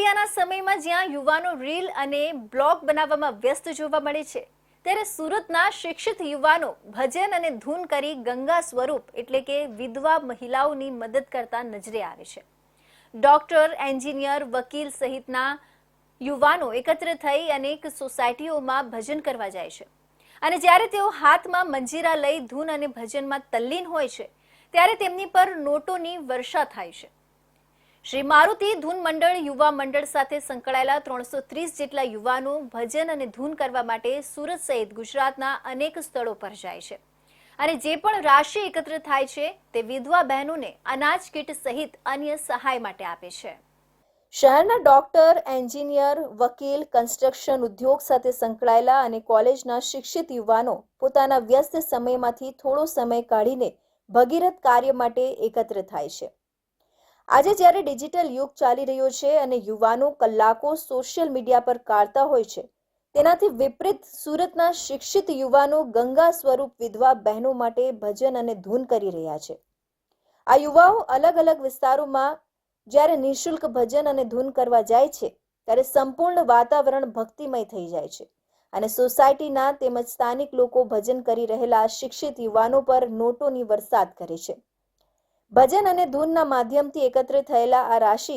મીડિયાના સમયમાં જ્યાં યુવાનો રીલ અને બ્લોગ બનાવવામાં વ્યસ્ત જોવા મળે છે, ત્યારે સુરતના શિક્ષિત યુવાનો ભજન અને ધૂન કરી ગંગા સ્વરૂપ એટલે કે વિધવા મહિલાઓની મદદ કરતા નજરે આવે છે. ડોક્ટર, એન્જિનિયર, વકીલ સહિતના યુવાનો એકત્ર થઈ અનેક સોસાયટીઓમાં ભજન કરવા જાય છે. અને જ્યારે તેઓ હાથમાં મંજીરા લઈ ધૂન અને ભજનમાં તલ્લીન હોય છે, ત્યારે તેમની પર નોટોની વર્ષા થાય છે. શ્રી મારુતિ ધૂન મંડળ યુવા મંડળ સાથે સંકળાયેલા ત્રણસો ત્રીસ જેટલા યુવાનો ભજન અને ધૂન કરવા માટે સુરત સહિત ગુજરાતના અનેક સ્થળો પર જાય છે. અને જે પણ રાશિ એકત્ર થાય છે, તે વિધવા બહેનોને અનાજ કીટ સહિત અન્ય સહાય માટે આપે છે. શહેરના ડોક્ટર, એન્જિનિયર, વકીલ, કન્સ્ટ્રક્શન ઉદ્યોગ સાથે સંકળાયેલા અને કોલેજના શિક્ષિત યુવાનો પોતાના વ્યસ્ત સમયમાંથી થોડો સમય કાઢીને ભગીરથ કાર્ય માટે એકત્ર થાય છે. આજે જ્યારે ડિજિટલ યુગ ચાલી રહ્યો છે અને યુવાનો કલાકો સોશિયલ મીડિયા પર કાઢતા હોય છે, તેનાથી વિપરીત સુરતના શિક્ષિત યુવાનો ગંગા સ્વરૂપ વિધવા બહેનો માટે ભજન અને ધૂન કરી રહ્યા છે. આ યુવાઓ અલગ અલગ વિસ્તારોમાં જ્યારે નિઃશુલ્ક ભજન અને ધૂન કરવા જાય છે, ત્યારે સંપૂર્ણ વાતાવરણ ભક્તિમય થઈ જાય છે અને સોસાયટીના તેમજ સ્થાનિક લોકો ભજન કરી રહેલા શિક્ષિત યુવાનો પર નોટોની વરસાદ કરે છે. ભજન અને ધૂનના માધ્યમથી એકત્ર થયેલા આ રાશિ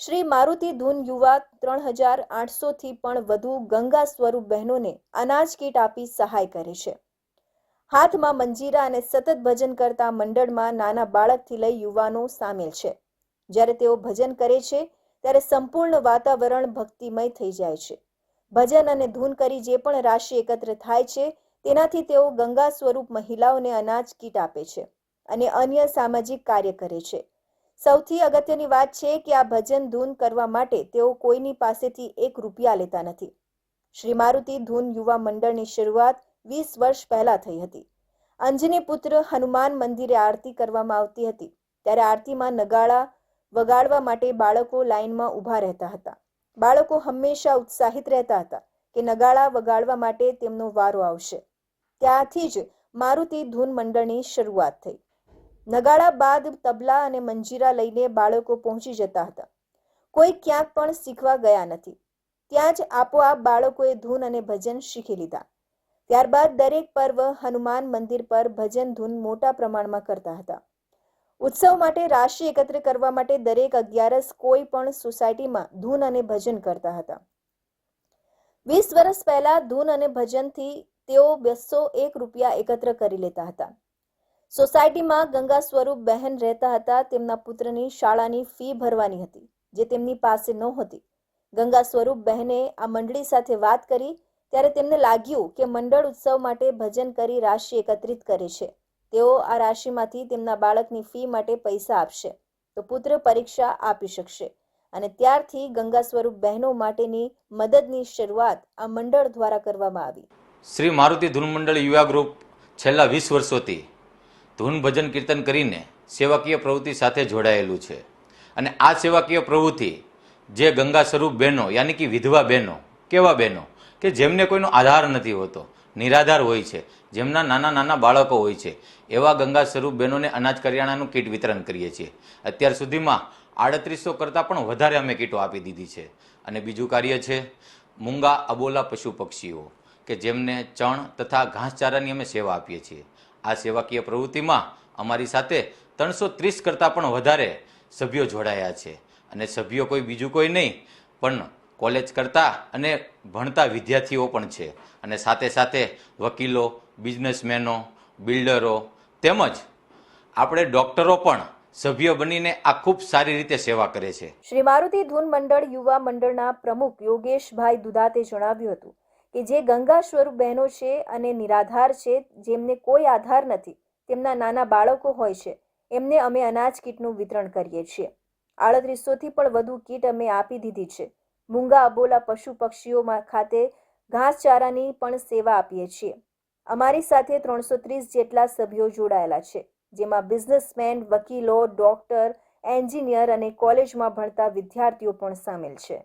શ્રી મારુતિ ધૂન યુવા ત્રણ હજાર આઠસોથી પણ વધુ ગંગા સ્વરૂપ બહેનોને અનાજ કીટ આપી સહાય કરે છે. હાથમાં મંજીરા અને સતત ભજન કરતા મંડળમાં નાના બાળકથી લઈ યુવાનો સામેલ છે. જ્યારે તેઓ ભજન કરે છે, ત્યારે સંપૂર્ણ વાતાવરણ ભક્તિમય થઈ જાય છે. ભજન અને ધૂન કરી જે પણ રાશિ એકત્ર થાય છે, તેનાથી તેઓ ગંગા સ્વરૂપ મહિલાઓને અનાજ કીટ આપે છે. અને અન્ય સામાજિક કાર્ય કરે છે. સૌથી અગત્યની વાત છે કે આ ભજન ધૂન કરવા માટે તેઓ કોઈની પાસેથી એક રૂપિયા લેતા નથી. શ્રી મારુતિ ધૂન યુવા મંડળની શરૂઆત વીસ વર્ષ પહેલા થઈ હતી. અંજની પુત્ર હનુમાન મંદિરે આરતી કરવામાં આવતી હતી. ત્યારે આરતીમાં નગાળા વગાડવા માટે બાળકો લાઇનમાં ઊભા રહેતા હતા. બાળકો હંમેશા ઉત્સાહિત રહેતા હતા કે નગાળા વગાડવા માટે તેમનો વારો આવશે. ત્યાંથી જ મારુતિ ધૂન મંડળની શરૂઆત થઈ. નગાડા બાદ તબલા અને મંજીરા લઈને બાળકો પહોંચી જતા હતા. કોઈ ક્યાંક પણ શીખવા ગયા નથી. ત્યાં જ આપોઆપ બાળકોએ ધૂન અને ભજન શીખી લીધા. ત્યારબાદ દરેક પર્વ હનુમાન મંદિર પર ભજન ધૂન મોટા પ્રમાણમાં કરતા હતા. ઉત્સવ માટે રાશિ એકત્ર કરવા માટે દરેક અગિયારસ કોઈ પણ સોસાયટીમાં ધૂન અને ભજન કરતા હતા. વીસ વર્ષ પહેલા ધૂન અને ભજનથી તેઓ બસો એક રૂપિયા એકત્ર કરી લેતા હતા. સોસાયટીમાં ગંગા સ્વરૂપ બહેન રહેતા હતા. તેમના પુત્રની શાળાની ફી ભરવાની હતી, જે તેમની પાસે નહોતી. ગંગા સ્વરૂપ બહેને આ મંડળી સાથે વાત કરી, ત્યારે તેમને લાગ્યું કે મંડળ ઉત્સવ માટે ભજન કરી રાશિ એકત્રિત કરે છે. તેઓ આ રાશિમાંથી તેમના બાળકની ફી માટે પૈસા આપશે, તો પુત્ર પરીક્ષા આપી શકશે અને ત્યારથી ગંગા સ્વરૂપ બહેનો માટેની મદદની શરૂઆત આ મંડળ દ્વારા કરવામાં આવી. શ્રી મારુતિ ધૂન મંડળ યુવા ગ્રુપ છેલ્લા વીસ વર્ષોથી ધૂન ભજન કીર્તન કરીને સેવાકીય પ્રવૃત્તિ સાથે જોડાયેલું છે. અને આ સેવાકીય પ્રવૃત્તિ જે ગંગા સ્વરૂપ બહેનો, યાની કે વિધવા બહેનો, કેવા બહેનો, કે જેમને કોઈનો આધાર નથી હોતો, નિરાધાર હોય છે, જેમના નાના નાના બાળકો હોય છે, એવા ગંગા સ્વરૂપ બહેનોને અનાજ કરિયાણાનું કીટ વિતરણ કરીએ છીએ. અત્યાર સુધીમાં આડત્રીસો કરતાં પણ વધારે અમે કીટો આપી દીધી છે. અને બીજું કાર્ય છે મૂંગા અબોલા પશુ પક્ષીઓ, કે જેમને ચણ તથા ઘાસચારાની અમે સેવા આપીએ છીએ. આ સેવાકીય પ્રવૃત્તિમાં અમારી સાથે ત્રણસો ત્રીસ કરતાં પણ વધારે સભ્યો જોડાયા છે. અને સભ્યો કોઈ બીજું કોઈ નહીં, પણ કોલેજ કરતા અને ભણતા વિદ્યાર્થીઓ પણ છે. અને સાથે સાથે વકીલો, બિઝનેસમેનો, બિલ્ડરો તેમજ આપણે ડૉક્ટરો પણ સભ્ય બનીને આ ખૂબ સારી રીતે સેવા કરે છે. શ્રી મારુતિ ધૂન મંડળ યુવા મંડળના પ્રમુખ યોગેશભાઈ દુધાતે જણાવ્યું હતું કે જે ગંગા સ્વરૂપ બહેનો છે અને નિરાધાર છે, જેમને કોઈ આધાર નથી, તેમના નાના બાળકો હોય છે, એમને અમે અનાજ કીટનું વિતરણ કરીએ છીએ. આડત્રીસોથી પણ વધુ કીટ અમે આપી દીધી છે. મૂંગા અબોલા પશુ પક્ષીઓમાં ખાતે ઘાસચારાની પણ સેવા આપીએ છીએ. અમારી સાથે ત્રણસો ત્રીસ જેટલા સભ્યો જોડાયેલા છે, જેમાં બિઝનેસમેન, વકીલો, ડોક્ટર, એન્જિનિયર અને કોલેજમાં ભણતા વિદ્યાર્થીઓ પણ સામેલ છે.